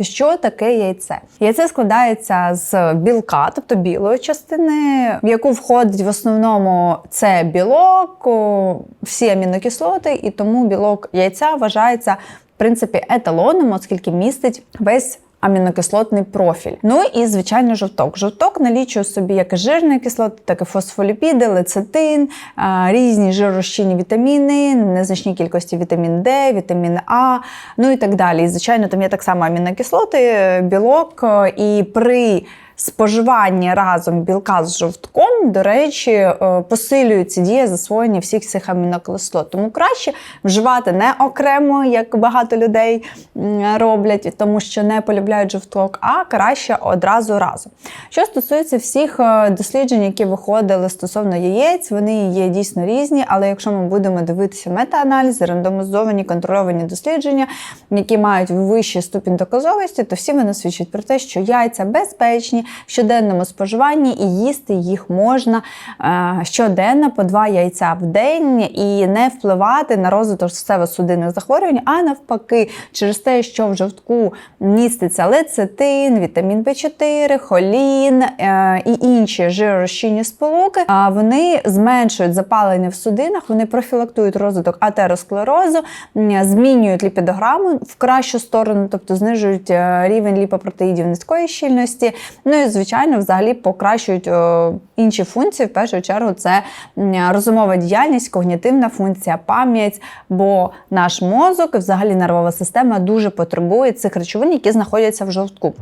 Що таке яйце? Яйце складається з білка, тобто білої частини, в яку входить в основному це білок, всі амінокислоти, і тому білок яйця вважається в принципі еталоном, оскільки містить весь. Амінокислотний профіль. Ну і звичайно, жовток. Жовток налічує собі як і жирні кислоти, так і фосфоліпіди, лецитин, різні жиророзчинні вітаміни, незначні кількості вітамін Д, вітамін А, ну і так далі. І, звичайно, там є так само амінокислоти, білок, і при споживанні разом білка з жовтком, до речі, е, посилюється дія засвоєння всіх цих амінокислот. Тому краще вживати не окремо, як багато людей роблять, тому що не полюбляють жовток, а краще одразу разом. Що стосується всіх е, досліджень, які виходили стосовно яєць, вони є дійсно різні, але якщо ми будемо дивитися метааналізи, рандомізовані контрольовані дослідження, які мають вищий ступінь доказовості, то всі вони свідчать про те, що яйця безпечні в щоденному споживанні і їсти їх можна е, щоденно по два яйця в день і не впливати на розвиток серцево-судинних захворювань, а навпаки, через те, що в жовтку міститься лецитин, вітамін В4, холін е, і інші жиророзчинні сполуки, вони зменшують запалення в судинах, вони профілактують розвиток атеросклерозу, змінюють ліпідограму в кращу сторону, тобто знижують е, рівень ліпопротеїдів низької щільності. І звичайно, взагалі покращують е, інші функції. В першу чергу це розумова діяльність, когнітивна функція, пам'ять. Бо наш мозок, і взагалі нервова система дуже потребує цих речовин, які знаходяться в жовтку.